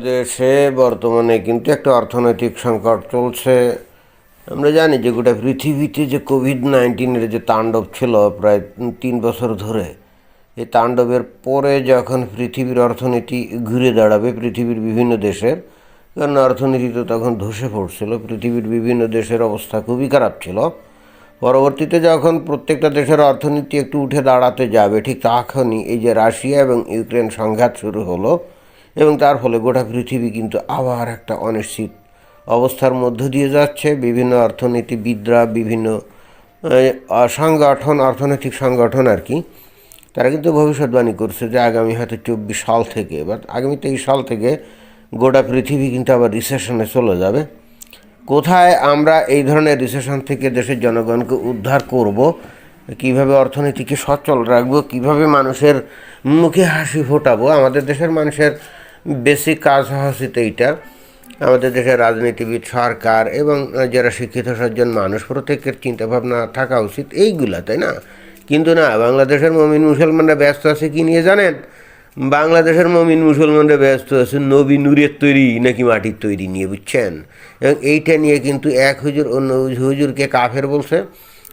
দেশে বর্তমানে কিন্তু একটা অর্থনৈতিক সংকট চলছে। আমরা জানি যে গোটা পৃথিবীতে যে কোভিড নাইন্টিনের যে তাণ্ডব ছিল প্রায় তিন বছর ধরে, এই তাণ্ডবের পরে যখন পৃথিবীর অর্থনীতি ঘুরে দাঁড়াবে, পৃথিবীর বিভিন্ন দেশের, কারণ অর্থনীতি তো তখন ধসে পড়ছিল, পৃথিবীর বিভিন্ন দেশের অবস্থা খুবই খারাপ ছিল। পরবর্তীতে যখন প্রত্যেকটা দেশের অর্থনীতি একটু উঠে দাঁড়াতে যাবে, ঠিক তখনই এই যে রাশিয়া এবং ইউক্রেন সংঘাত শুরু হলো এবং তার ফলে গোটা পৃথিবী কিন্তু আবার একটা অনিশ্চিত অবস্থার মধ্য দিয়ে যাচ্ছে। বিভিন্ন অর্থনীতিবিদরা, বিভিন্ন সংগঠন, অর্থনৈতিক সংগঠন আর কি, তারা কিন্তু ভবিষ্যৎবাণী করছে যে আগামী হয়তো চব্বিশ সাল থেকে বা আগামী তেইশ সাল থেকে গোটা পৃথিবী কিন্তু আবার রিসেশনে চলে যাবে। কোথায় আমরা এই ধরনের রিসেশন থেকে দেশের জনগণকে উদ্ধার করব, কীভাবে অর্থনীতিকে সচল রাখব, কীভাবে মানুষের মুখে হাসি ফোটাবো, আমাদের দেশের মানুষের বেসিক কাজ হচ্ছে এইটার। আমাদের দেশের রাজনীতিবিদ, সরকার এবং যারা শিক্ষিত সজ্জন মানুষ, প্রত্যেকের চিন্তাভাবনা থাকা উচিত এইগুলা, তাই না? কিন্তু না, বাংলাদেশের মমিন মুসলমানরা ব্যস্ত আছে কি নিয়ে জানেন? বাংলাদেশের মমিন মুসলমানরা ব্যস্ত আছে নবী নূরের তৈরি নাকি মাটির তৈরি নিয়ে, বুঝছেন? এবং এইটা নিয়ে কিন্তু এক হুজুর অন্য হুজুরকে কাফের বলছে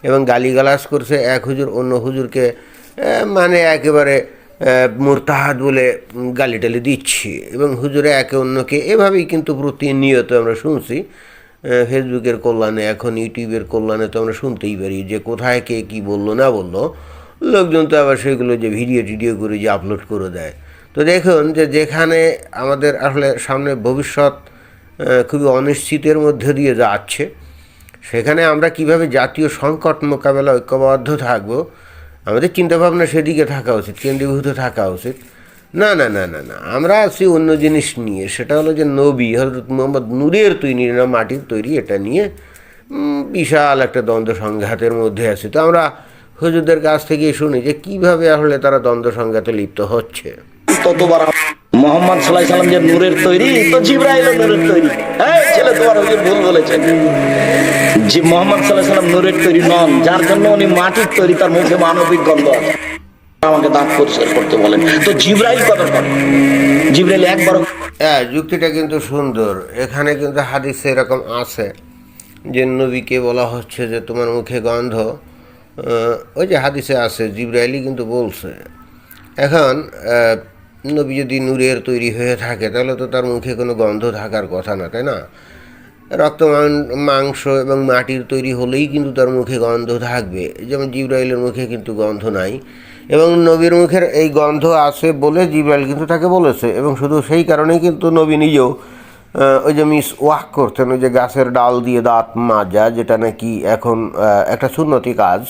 এবং গালিগালাজ করছে, এক হুজুর অন্য হুজুরকে মানে একেবারে মোরতাহাদ বলে গালি টালি দিচ্ছি। এবং হুজুরে একে অন্যকে এভাবেই কিন্তু প্রতিনিয়ত আমরা শুনছি। ফেসবুকের কল্যাণে, এখন ইউটিউবের কল্যাণে তো আমরা শুনতেই পারি যে কোথায় কে কী বলল, না বলল। লোকজন তো আবার সেগুলো যে ভিডিও টিডিও করে যে আপলোড করে দেয়। তো দেখুন যে যেখানে আমাদের আসলে সামনে ভবিষ্যৎ খুবই অনিশ্চিতের মধ্যে দিয়ে যাচ্ছে, সেখানে আমরা কীভাবে জাতীয় সংকট মোকাবেলা ঐক্যবদ্ধ থাকব আমাদের চিন্তাভাবনা সেদিকে থাকা উচিত, কেন্দ্রীভূত থাকা উচিত। না না না না না, আমরা আছি অন্য জিনিস নিয়ে। সেটা হলো যে নবী হজরত মোহাম্মদ নূরের তৈরি, না মাটির তৈরি, এটা নিয়ে বিশাল একটা দ্বন্দ্ব সংঘাতের মধ্যে আছি। তো আমরা হুজুরদের কাছ থেকে শুনি যে কীভাবে আসলে তারা দ্বন্দ্ব সংঘাতে লিপ্ত হচ্ছে। ততবার মোহাম্মদ সাল্লাহ সাল্লাম যে নূরের তৈরি, তো জিব্রাইল নূরের তৈরি। এই ছেলে তোমার ভুল বলেছেন যে মোহাম্মদ সাল্লাহ সাল্লাম নূরের তৈরি নন, যার জন্য উনি মাটির তৈরি, তার মুখে মানবিক গন্ধ আমাকে দাঁত পরিষ্কার করতে বলেন। তো জিব্রাইল কত জিব্রাইল একবার হ্যাঁ যুক্তিটা কিন্তু সুন্দর। এখানে কিন্তু হাদিসে এরকম আছে যে নবীকে বলা হচ্ছে যে তোমার মুখে গন্ধ। ওই যে হাদিসে আছে জিব্রাইলি কিন্তু বলছে। এখন নবী যদি নূরের তৈরি হয়ে থাকে, তাহলে তো তার মুখে কোনো গন্ধ থাকার কথা না, তাই না? রক্ত মাংস এবং মাটির তৈরি হলেই কিন্তু তার মুখে গন্ধ থাকবে। যেমন জিব্রাইলের মুখে কিন্তু গন্ধ নাই। এবং নবীর মুখের এই গন্ধ আছে বলে জিব্রাইল কিন্তু তাকে বলেছে। এবং শুধু সেই কারণেই কিন্তু নবী নিজেও ওই যে মিস ওয়াক করতেন, ওই যে গাছের ডাল দিয়ে দাঁত মাজা, যেটা নাকি এখন একটা সুন্নতি কাজ।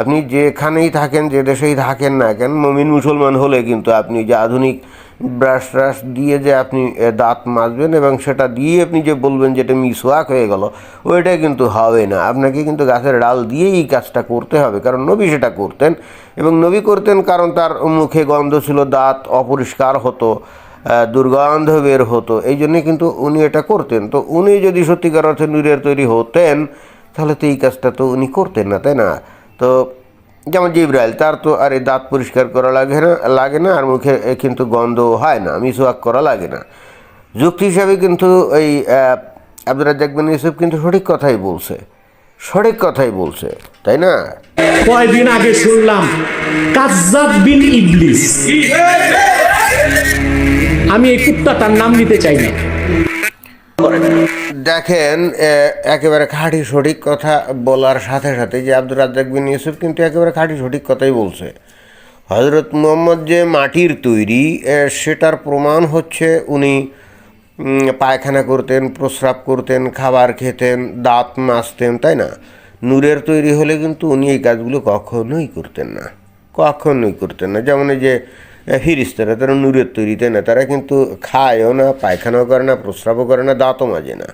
আপনি যেখানেই থাকেন, যে দেশেই থাকেন না কেন, মমিন মুসলমান হলে কিন্তু আপনি যে আধুনিক ব্রাশ ট্রাশ দিয়ে যে আপনি দাঁত মাজবেন এবং সেটা দিয়ে আপনি যে বলবেন যেটা মিসওয়াক হয়ে গেল, ওইটা কিন্তু হবে না। আপনাকে কিন্তু গাছের ডাল দিয়েই এই কাজটা করতে হবে। কারণ নবী সেটা করতেন এবং নবী করতেন কারণ তার মুখে গন্ধ ছিল, দাঁত অপরিষ্কার হতো দুর্গন্ধ বের হতো। এই জন্যে কিন্তু উনি এটা করতেন। তো উনি যদি সত্যিকার অর্থে নূরের তৈরি হতেন, তাহলে তো এই কাজটা তো উনি করতেন না, তাই না? তো যেমন জিব্রাইল, তার তো আর এই দাঁত পরিষ্কার করা লাগে না লাগে না, আর মুখে কিন্তু গন্ধ হয় না, মিসওয়াক করা লাগে না। যুক্তি হিসাবে কিন্তু এই আব্দুর রাজ্জাক বিন কিন্তু সঠিক কথাই বলছে। সঠিক কথাই বলছে, তাই না? কয়দিন আগে শুনলাম বিন ইবলিস। আমি এই কুত্তাটার নাম নিতে চাই না। দেখেন একেবারে খাঁটি সঠিক কথা বলার সাথে সাথে যে আব্দুর রাজ্জাক বিন ইউসুফ কিন্তু একেবারে খাঁটি সঠিক কথাই বলছে। হজরত মোহাম্মদ যে মাটির তৈরি সেটার প্রমাণ হচ্ছে উনি পায়খানা করতেন, প্রস্রাব করতেন, খাবার খেতেন, দাঁত মাজতেন, তাই না? নূরের তৈরি হলে কিন্তু উনি এই কাজগুলো কখনোই করতেন না। কখনোই করতেন না। যেমন এই যে ফিরিস্তারা তারা নূরের তৈরিতে না, তারা কিন্তু খায়ও না, পায়খানাও করে না, প্রস্রাবও করে না, দাঁতও মাজে না।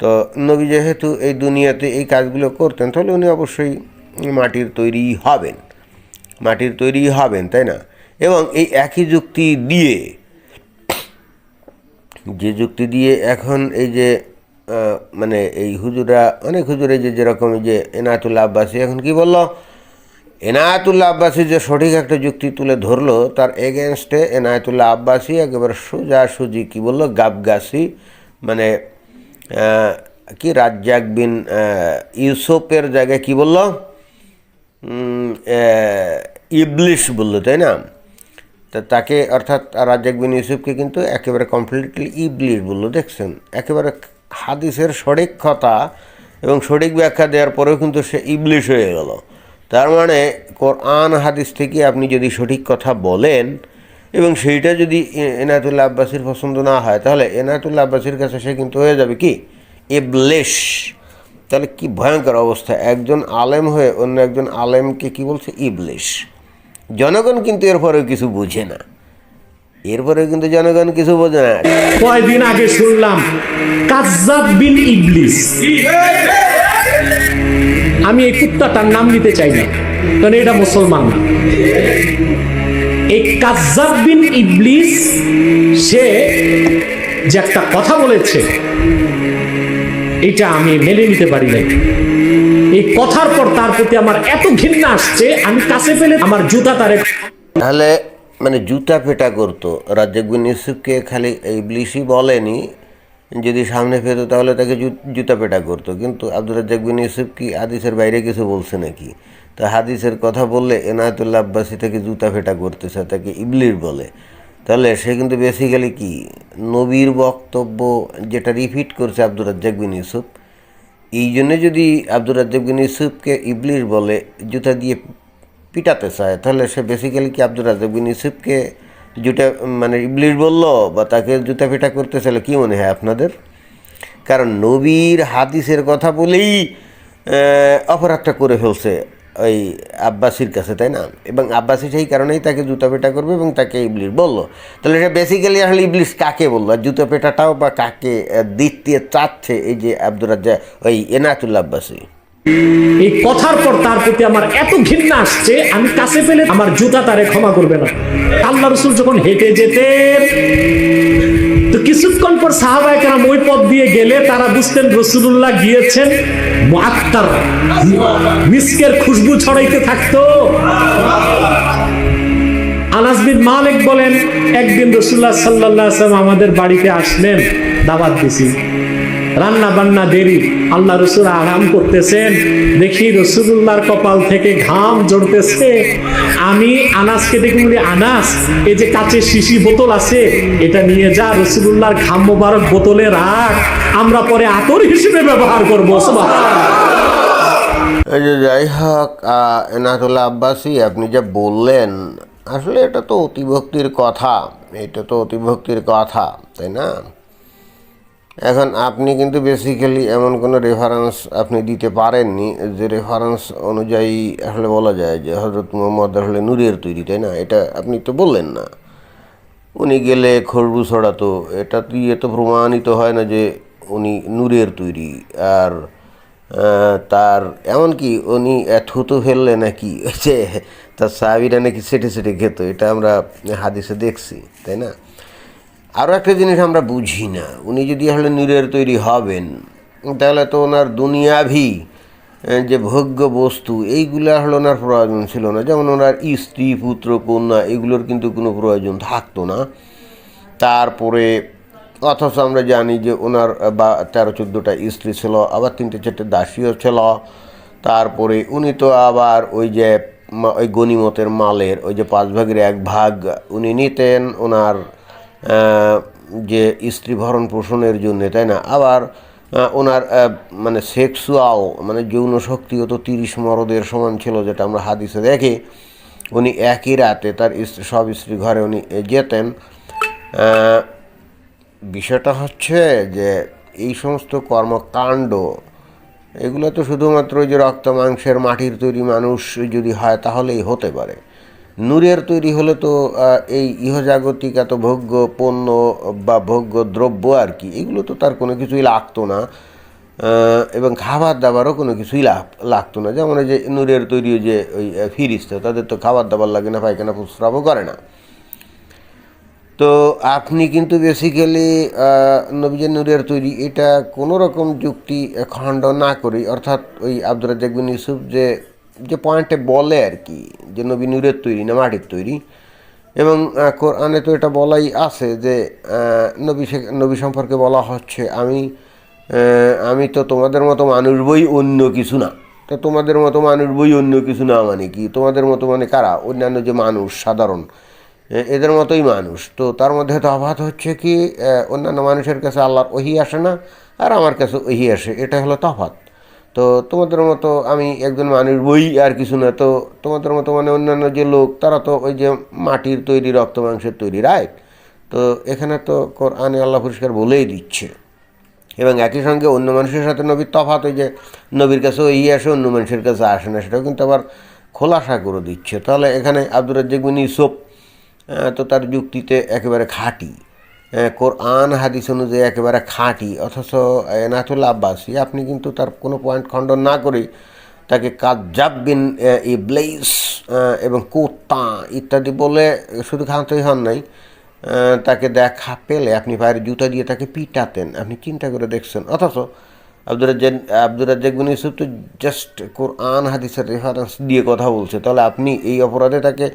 তো নবী যেহেতু এই দুনিয়াতে এই কাজগুলো করতেন, তাহলে উনি অবশ্যই মাটির তৈরি হবেন। মাটির তৈরি হবেন, তাই না? এবং এই একই যুক্তি দিয়ে, যে যুক্তি দিয়ে এখন এই যে মানে এই হুজুরা, অনেক হুজুরে যে যেরকম যে এনাতুল্লা আব্বাসী, এখন কি বলল? এনায়াতুল্লাহ আব্বাসী যে সঠিক একটা যুক্তি তুলে ধরলো, তার এগেনস্টে এনায়াতুল্লাহ আব্বাসী একেবারে সোজা সুজি, কী বলল গাবগাছি মানে কি, রাজ্জাক বিন ইউসুফের জায়গায় কি বলল? ইবলিশ বলল, তাই না? তা তাকে, অর্থাৎ রাজ্জাক বিন ইউসুফকে কিন্তু একেবারে কমপ্লিটলি ইবলিশ বলল, দেখছেন? একেবারে হাদিসের সঠিক কথা এবং সঠিক ব্যাখ্যা দেওয়ার পরেও কিন্তু সে ইবলিশ হয়ে গেল। তার মানে কোরআন হাদিস থেকে আপনি যদি সঠিক কথা বলেন এবং সেইটা যদি এনায়েতুল্লাহ আব্বাসীর পছন্দ না হয়, তাহলে এনায়েতুল্লাহ আব্বাসীর কাছে সে কিন্তু হয়ে যাবে কি? ইবলিশ। তাহলে কি ভয়ঙ্কর অবস্থা। একজন আলেম হয়ে অন্য একজন আলেমকে কি বলছে? ইবলিশ। জনগণ কিন্তু এরপরেও কিছু বুঝে না। এরপরেও কিন্তু জনগণ কিছু বোঝে না। কয়দিন আগে শুনলাম, কাজ্জাব বিন আমি এই কুত্তাটার নাম নিতে চাই না, কারণ এটা মুসলমান। এই কাজ্জাব বিন ইবলিস, সে যে একটা কথা বলেছে, এটা আমি মেনে নিতে পারি নাই। এই কথার পর তার প্রতি আমার এত ঘৃণা আসছে, আমি কাছে পেলে আমার জুতা তারে তাহলে মানে জুতা ফেটা করতো। রাজ্জাক বিন ইউসুফকে খালি এই ব্লিশই বলেনি যদি সামনে পেতো তাহলে তাকে জুতা পেটা করতো। কিন্তু আব্দুর রাজ্জাক ইউসুফ কি হাদিসের বাইরে কিছু বলছে নাকি? তা হাদিসের কথা বললে এনায়তুল্লাহ আব্বাসী তাকে জুতা পেটা করতেছে, তাকে ইবলির বলে। তাহলে সে কিন্তু বেসিক্যালি কি? নবীর বক্তব্য যেটা রিপিট করছে আব্দুর রাজ্জাক বিন ইউসুফ, এই জন্য যদি আব্দুর রাজ্জাক বিন ইউসুফকে ইবলির বলে জুতা দিয়ে পিটাতে চায়, তাহলে সে বেসিক্যালি কি আব্দুর রাজ্জাক বিন ইউসুফকে জুতা মানে ইবলির বলল বা তাকে জুতা পিটা করতে চাইলে কী মনে হয় আপনাদের? কারণ নবীর হাদিসের কথা বলেই অপরাধটা করে ফেলছে ওই আব্বাসির কাছে তাই না? এবং আব্বাসি সেই কারণেই তাকে জুতা পেটা করবে এবং তাকে ইবলিশ বলল। তাহলে এটা বেসিক্যালি আসলে ইবলিশ কাকে বলল? আর জুতা পেটাটাও বা কাকে আহ, দিতে চাচ্ছে এই যে আব্দুর রাজ্জা ওই এনাতুল্লা আব্বাসী? এই কথার পর তার প্রতি আমার এত ঘৃণা আসছে, আমি কাছে পেলে আমার জুতা তারে ক্ষমা করবে না। আল্লাহ রসুল যখন হেঁটে যেতেন তো কিছুক্ষণ পর ওই পথ দিয়ে গেলে তারা বুঝতেন রসুল্লাহ গিয়েছেন মুআত্তার, মিসকের খুশবু ছড়াইতে থাকতো। মালিক বলেন, একদিন রসুল্লাহ সাল্লাহ আমাদের বাড়িতে আসলেন দাবাত দিছি। রান্না বান্না দেরি আল্লাহ রসুল আরাম করতেছেন। দেখি রসুল্লাহর কপাল থেকে ঘাম জড়তেছে আমি আনাসকে দেখে বলি আনাস এই যে কাচের শিশি বোতল আছে এটা নিয়ে যা রসুল্লাহর ঘাম মোবারক বোতলে রাখ। আমরা পরে আতর হিসেবে ব্যবহার করব। এই যে যাই হোক আহ, এনায়তুল্লাহ আব্বাসী আপনি যা বললেন আসলে এটা তো অতিভক্তির কথা। এটা তো অতিভক্তির কথা তাই না? এখন আপনি কিন্তু বেসিক্যালি এমন কোনো রেফারেন্স আপনি দিতে পারেননি, যে রেফারেন্স অনুযায়ী আসলে বলা যায় যে হজরত মোহাম্মদ আসলে নূরের তৈরি, তাই না? এটা আপনি তো বললেন না। উনি গেলে খরবু ছড়াতো, এটা দিয়ে তো প্রমাণিত হয় না যে উনি নূরের তৈরি। আর তার এমনকি উনি থুতু ফেললে নাকি, যে তার সাহাবিরা নাকি সেটে সেটে খেত, এটা আমরা হাদিসে দেখছি, তাই না? আরও একটা জিনিস আমরা বুঝি না। উনি যদি আসলে নূরের তৈরি হবেন, তাহলে তো ওনার দুনিয়াভি যে ভোগ্য বস্তু, এইগুলো আসলে ওনার প্রয়োজন ছিল না। যেমন ওনার স্ত্রী, পুত্র, কন্যা, এগুলোর কিন্তু কোনো প্রয়োজন থাকতো না। তারপরে, অথচ আমরা জানি যে ওনার বা, তেরো চোদ্দোটা স্ত্রী ছিল, আবার তিনটে চারটে দাসীও ছিল। তারপরে উনি তো আবার ওই যে ওই গনিমতের মালের, ওই যে পাঁচ ভাগের এক ভাগ উনি নিতেন, ওনার যে স্ত্রী ভরণ পোষণের জন্য, তাই না? আবার ওনার মানে সেক্সুয়াল মানে যৌন শক্তিও তো তিরিশ মরদের সমান ছিল, যেটা আমরা হাদিসে দেখি। উনি একই রাতে তার স্ত্রী, সব স্ত্রী ঘরে উনি যেতেন। বিষয়টা হচ্ছে যে এই সমস্ত কর্মকাণ্ড, এগুলো তো শুধুমাত্র যে রক্ত মাংসের মাটির তৈরি মানুষ যদি হয়, তাহলেই হতে পারে। নূরের তৈরি হলে তো এই ইহজাগতিক এত ভোগ্য পণ্য বা ভোগ্য দ্রব্য আর কি, এগুলো তো তার কোনো কিছুই লাগতো না। এবং খাবার দাবারও কোনো কিছুই লাগ লাগতো না। যেমন যে নূরের তৈরি যে ওই ফিরিস্তা তাদের তো খাবার দাবার লাগে না, পায়খানা প্রস্রাবও করে না। তো আপনি কিন্তু বেসিক্যালি নবীজের নূরের তৈরি, এটা কোনো রকম যুক্তি খণ্ড না করি অর্থাৎ ওই আব্দুর রাজ্জাক বিন ইউসুফ যে যে পয়েন্টে বলে আর কি, যে নবী নূরের তৈরি না মাটির তৈরি। এবং কোরআনে তো এটা বলাই আছে যে নবী নবী সম্পর্কে বলা হচ্ছে, আমি আমি তো তোমাদের মতো মানুষ বই অন্য কিছু না। তো তোমাদের মতো মানুষ বই অন্য কিছু না মানে কি? তোমাদের মতো মানে কারা? অন্যান্য যে মানুষ, সাধারণ এদের মতোই মানুষ। তো তার মধ্যে তফাৎ হচ্ছে কি অন্যান্য মানুষের কাছে আল্লাহর ওহি আসে না, আর আমার কাছে ওহি আসে। এটা হলো তফাৎ। তো তোমাদের মতো আমি একজন মানুষ বই আর কিছু না, তো তোমাদের মতো মানে অন্যান্য যে লোক, তারা তো ওই যে মাটির তৈরি, রক্ত মাংসের তৈরি রাইট তো এখানে তো কোরআনে আল্লাহ পরিষ্কার বলেই দিচ্ছে। এবং একই সঙ্গে অন্য মানুষের সাথে নবীর তফাৎ ওই যে নবীর কাছে ওই আসে, অন্য মানুষের কাছে আসে না, সেটাও কিন্তু আবার খোলাসা করে দিচ্ছে। তাহলে এখানে আব্দুর রাজ্জাক বিন ইউসুফ তো তার যুক্তিতে একেবারে খাঁটি। কোরআন, হাদিস অনুযায়ী একেবারে খাঁটি, অথচ এনাতুল্লা আব্বাসী, আপনি কিন্তু তার কোনো পয়েন্ট খণ্ডন না করেই তাকে কাজাব বিন ইবলাইস এবং কোত্তা ইত্যাদি বলে শুধু খান্তই হন নাই তাকে দেখা পেলে আপনি পায়ের জুতা দিয়ে তাকে পিটাতেন, আপনি চিন্তা করে দেখছেন। অথচ আব্দুর রাজ্জাক আব্দুর রাজ্জাক ইউসুফ তো জাস্ট কোরআন, হাদিসের রেফারেন্স দিয়ে কথা বলছে, তাহলে আপনি এই অপরাধে তাকে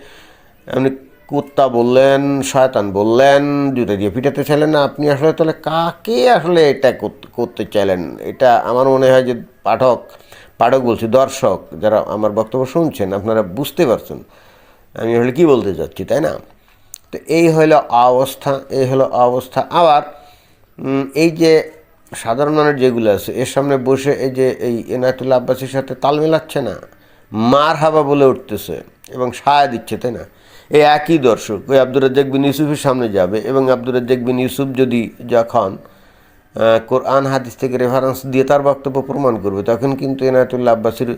আপনি কুত্তা বললেন, শয়তান বললেন জুতা দিয়ে পিটাতে চাইলেন না। আপনি আসলে তাহলে কাকে আসলে এটা করতে- চাইলেন? এটা আমার মনে হয় যে পাঠক পাঠক বলছি, দর্শক, যারা আমার বক্তব্য শুনছেন, আপনারা বুঝতে পারছেন। আমি আসলে কী বলতে চাচ্ছি, তাই না? তো এই হলো অবস্থা, এই হলো অবস্থা। আবার এই যে সাধারণ মানুষ যেগুলো আছে, এর সামনে বসে এই যে এই এনায়তুল্লাহ আব্বাসের সাথে তাল মেলাচ্ছে না মার হাবা বলে উঠতেছে এবং সায়া দিচ্ছে, তাই না? এই একই দর্শক। ওই আব্দুর রাজ্জাক বিন ইউসুফের সামনে যাবে এবং আব্দুর রাজ্জাক বিন ইউসুফ যদি যখন কোরআন হাদিস থেকে রেফারেন্স দিয়ে তার বক্তব্য প্রমাণ করবে, তখন কিন্তু এনায়তুল্লাহ আব্বাসীর,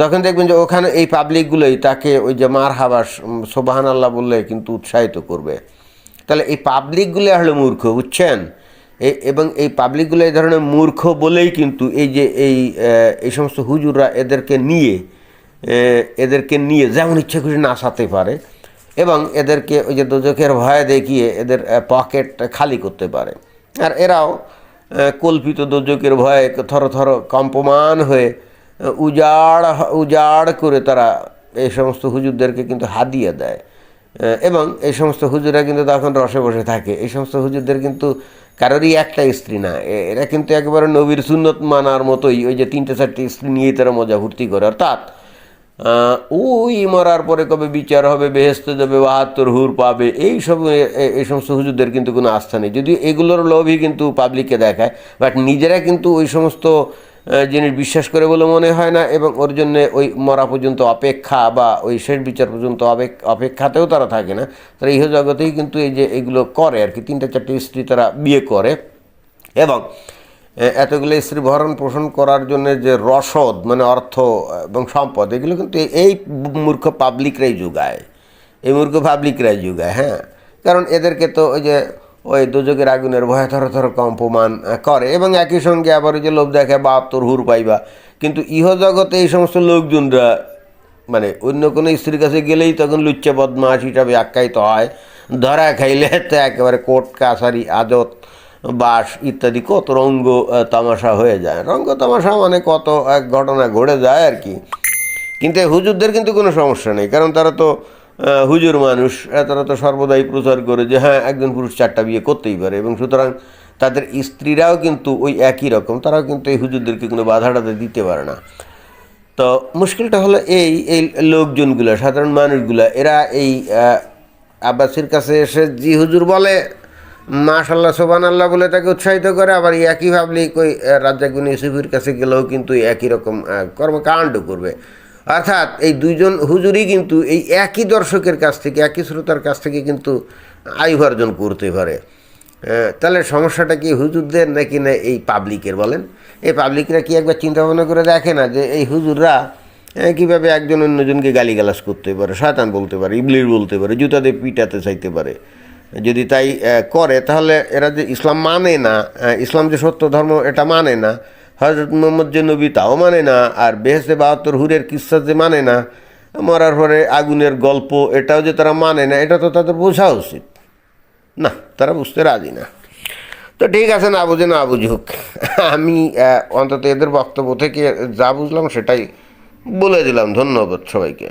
তখন দেখবেন যে ওখানে এই পাবলিকগুলোই তাকে ওই যে মার হাবাস সোবাহান আল্লাহ বললে কিন্তু উৎসাহিত করবে। তাহলে এই পাবলিকগুলো হলো মূর্খ, বুঝছেন? এবং এই পাবলিকগুলো এই ধরনের মূর্খ বলেই কিন্তু এই যে এই এই সমস্ত হুজুররা এদেরকে নিয়ে এদেরকে নিয়ে যেমন ইচ্ছে খুশি নাচাতে পারে এবং এদেরকে ওই যে দোজকের ভয় দেখিয়ে এদের পকেট খালি করতে পারে। আর এরাও কল্পিত দোজকের ভয়ে থর থর কম্পমান হয়ে উজাড় উজাড় করে তারা এই সমস্ত হুজুরদেরকে কিন্তু হাদিয়ে দেয়। এবং এই সমস্ত হুজুরা কিন্তু তখন রসে বসে থাকে। এই সমস্ত হুজুরদের কিন্তু কারোরই একটা স্ত্রী না। এরা কিন্তু একেবারে নবীর সুন্নত মানার মতোই ওই যে তিনটে চারটে স্ত্রী নিয়েই তারা মজা ফুর্তি করে। অর্থাৎ ওই মরার পরে কবে বিচার হবে বেহেস্তে যাবে বাহাত্তর হুর পাবে, এই সব এই সমস্ত হুজুরদের কিন্তু কোনো আস্থা নেই। যদিও এগুলোর লোভই কিন্তু পাবলিককে দেখায় বাট নিজেরা কিন্তু ওই সমস্ত জিনিস বিশ্বাস করে বলে মনে হয় না, এবং ওর জন্য ওই মরা পর্যন্ত অপেক্ষা বা ওই শেষ বিচার পর্যন্ত অপেক্ষাতেও তারা থাকে না। তারা ইহ জগতেই কিন্তু এই যে এগুলো করে আর কি, তিনটা, চারটে স্ত্রী তারা বিয়ে করে। এবং এতগুলো স্ত্রী ভরণ পোষণ করার জন্য যে রসদ মানে অর্থ এবং সম্পদ, এগুলো কিন্তু এই- মূর্খ পাবলিকরাই যোগায়। এই মূর্খ পাবলিকরাই যোগায় হ্যাঁ? কারণ এদেরকে তো ওই যে, ওই দুযোগের আগুনের ভয়ে থর থর কম্পমান করে। এবং একই সঙ্গে আবার ওই যে লোভ দেখে বাহাত্তর হুর পাইবা। কিন্তু ইহ জগতে এই সমস্ত লোকজনরা মানে অন্য কোনো স্ত্রীর কাছে গেলেই তখন লুচ্চা বদমাস হিসাবে আখ্যায়িত হয়। ধরা খাইলে তো একেবারে কোর্ট, কাছারি, আদত বাস ইত্যাদি কত রঙ্গ তামাশা হয়ে যায়। রঙ্গ, তামাশা মানে কত, এক ঘটনা ঘটে যায় আর কি। কিন্তু হুজুরদের কিন্তু কোনো সমস্যা নেই, কারণ তারা তো হুজুর মানুষ তারা তো সর্বদাই প্রচার করে যে হ্যাঁ একজন পুরুষ চারটা বিয়ে করতেই পারে এবং সুতরাং তাদের স্ত্রীরাও কিন্তু ওই একই রকম, তারাও কিন্তু এই হুজুরদেরকে কোনো বাধা টাধা দিতে পারে না। তো মুশকিলটা হলো এই এই লোকজনগুলো, সাধারণ মানুষগুলো, এরা এই আব্বাসির কাছে এসে জি হুজুর বলে মাশাল্লাহ সোবান আল্লাহ বলে তাকে উৎসাহিত করে, আবার একই ভাবলি কই রাজ্জাকুন ইউসুফের কাছে গেলেও কিন্তু একই রকম কর্মকাণ্ড করবে। অর্থাৎ এই দুইজন হুজুরই কিন্তু এই একই দর্শকের কাছ থেকে, একই শ্রোতার কাছ থেকে কিন্তু আয় উপার্জন করতে পারে। তাহলে সমস্যাটা কি হুজুরদের নাকি না এই পাবলিকের বলেন? এই পাবলিকরা কি একবার চিন্তা ভাবনা করে দেখে না যে এই হুজুররা কীভাবে একজন অন্যজনকে গালিগালাজ করতে পারে, শয়তান বলতে পারে ইবলির বলতে পারে, জুতা দিয়ে পিটাতে চাইতে পারে? যদি তাই করে, তাহলে এরা যে ইসলাম মানে না ইসলাম যে সত্য ধর্ম, এটা মানে না। হজরত মোহাম্মদ যে নবী, তাও মানে না, আর বেহেস্তে বাহাত্তর হুরের কিস্সা যে মানে না, মরার পরে আগুনের গল্প, এটাও যে তারা মানে না, এটা তো তাদের বোঝা উচিত। না, তারা বুঝতে রাজি না। তো ঠিক আছে, না বুঝে না বুঝুক আমি অন্তত এদের বক্তব্য থেকে যা বুঝলাম সেটাই বলে দিলাম। ধন্যবাদ সবাইকে।